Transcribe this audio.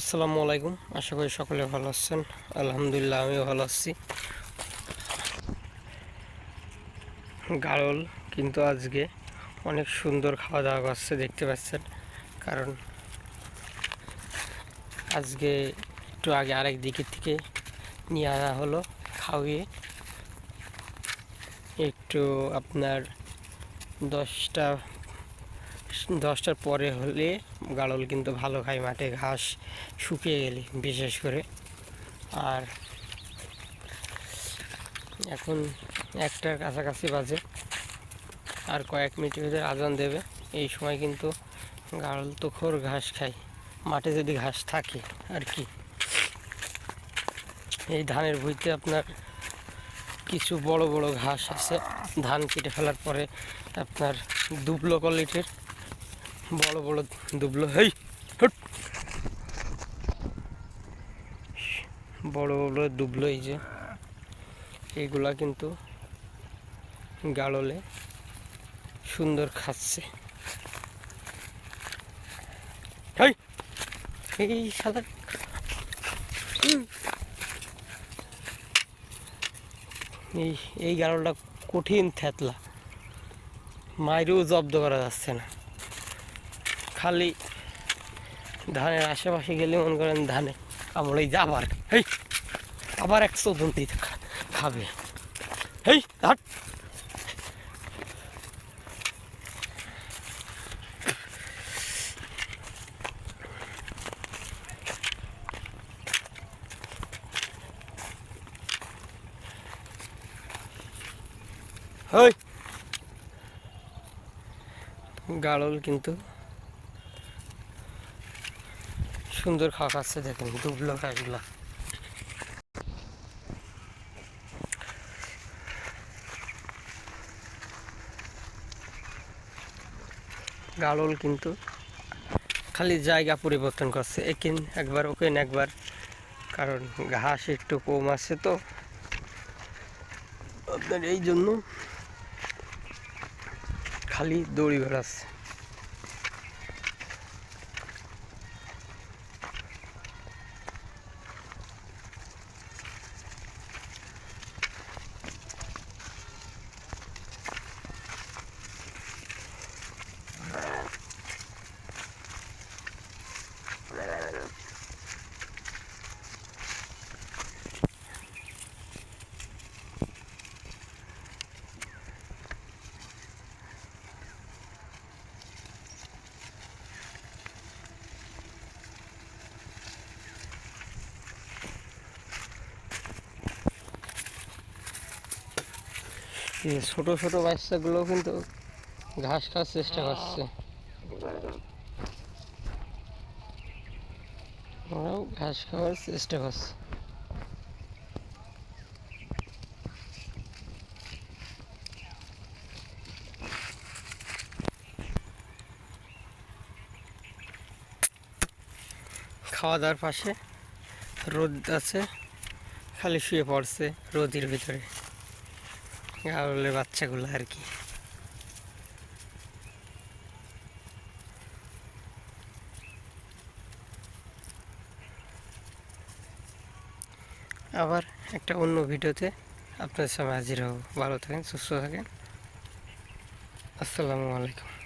আসসালামু আলাইকুম। আশা করি সকলে ভালো আছেন। আলহামদুলিল্লাহ, আমিও ভালো আছি। গাড়ল কিন্তু আজকে অনেক সুন্দর খাওয়া দাওয়া করছে, দেখতে পাচ্ছেন। কারণ আজকে একটু আগে আরেক দিকের থেকে নিয়ে আনা হলো, খাওয়িয়ে। একটু আপনার দশটা দশটার পরে হলে গাড়ল কিন্তু ভালো খায়, মাঠে ঘাস শুকিয়ে গেলে বিশেষ করে। আর এখন একটার কাছাকাছি বাজে, আর কয়েক মিনিটের ভিতরে আজান দেবে। এই সময় কিন্তু গাড়ল তো খোর ঘাস খায়, মাঠে যদি ঘাস থাকে আর কি। এই ধানের ভুঁইতে আপনার কিছু বড় বড় ঘাস আছে, ধান কেটে ফেলার পরে আপনার দুবলো কোয়ালিটির বড় বড় দুবলো, হেই। বড় বড় দুবলো এই যে এইগুলা কিন্তু গাড়লে সুন্দর খাচ্ছে। এই সাদা। এই এই গাড়লটা কঠিন থ্যাতলা মায়েরও জব্দ করা যাচ্ছে না। খালি ধানের আশেপাশে গেলে মনে করেন ধানে কামড়ে যাবার। হেই, আবার একশো দন্তি খাবে। হেই হাট গাড়ল কিন্তু সুন্দর খাওয়া খাচ্ছে, দেখেন দুবলো ঘাসগুলো গাড়ল কিন্তু খালি জায়গা পরিবর্তন করছে। একিন একবার, ওকেন একবার, কারণ ঘাস একটু কম আছে তো। আপনার এই জন্য খালি দড়ি বেড়াচ্ছে। ছোট ছোট বাচ্চাগুলো কিন্তু ঘাস খাওয়ার চেষ্টা করছে। ওরাও ঘাস খাওয়ার চেষ্টা করছে। খাওয়া দাওয়ার পাশে রোদ আছে, খালি শুয়ে পড়ছে রোদের ভিতরে। গাড়লের বাচ্চাগুলো আর কি। আবার একটা অন্য ভিডিওতে আপনার সবাই হাজির হব। ভালো থাকেন, সুস্থ থাকেন। আসসালামু আলাইকুম।